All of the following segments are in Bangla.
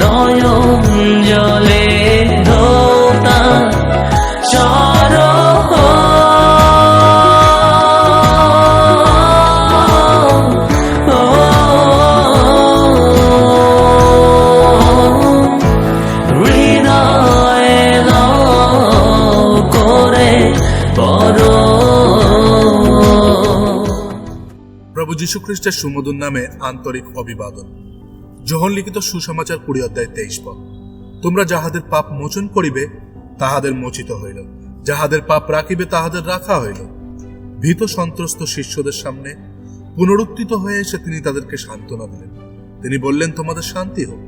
নয়ন জলে ধোতা পর। প্রভু যীশু খ্রিস্টের সুমধুর নামে আন্তরিক অভিবাদন। যোহন লিখিত সুসমাচার কুড়ি অধ্যায় তেইশ পদ। তোমরা যাহাদের পাপ মোচন করিবে, তাহাদের মোচিত হইল। যাহাদের পাপ রাখিবে, তাহাদের রাখা হইল। ভীত সন্ত্রস্ত শিষ্যদের সামনে পুনরুত্থিত হয়ে এসে তিনি তাদেরকে সান্ত্বনা দিলেন। তিনি বললেন, তোমাদের শান্তি হোক।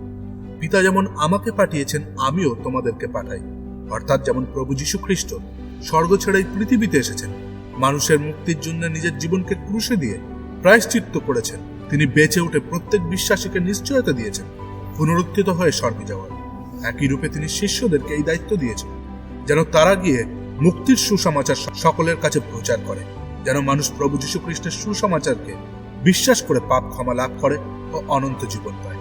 পিতা যেমন আমাকে পাঠিয়েছেন, আমিও তোমাদেরকে পাঠাই। অর্থাৎ যেমন প্রভু যীশু খ্রিস্ট স্বর্গ ছেড়ে পৃথিবীতে এসেছেন, মানুষের মুক্তির জন্য নিজের জীবনকে ক্রুশে দিয়ে প্রায়শ্চিত্ত করেছেন তিনি বেঁচে উঠে প্রত্যেক বিশ্বাসীকে নিশ্চয়তা দিয়েছেন, পুনরুত্থিত হয়ে স্বর্গে যাওয়ার। একই রূপে তিনি শিষ্যদেরকে এই দায়িত্ব দিয়েছেন, যেন তারা গিয়ে মুক্তির সুসমাচার সকলের কাছে প্রচার করে, যেন মানুষ প্রভু যীশু খ্রিস্টের সুসমাচারকে বিশ্বাস করে পাপ ক্ষমা লাভ করে ও অনন্ত জীবন পায়।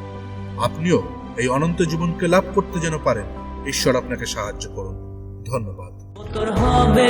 আপনিও এই অনন্ত জীবনকে লাভ করতে যেন পারেন, ঈশ্বর আপনাকে সাহায্য করুন। ধন্যবাদ। হবে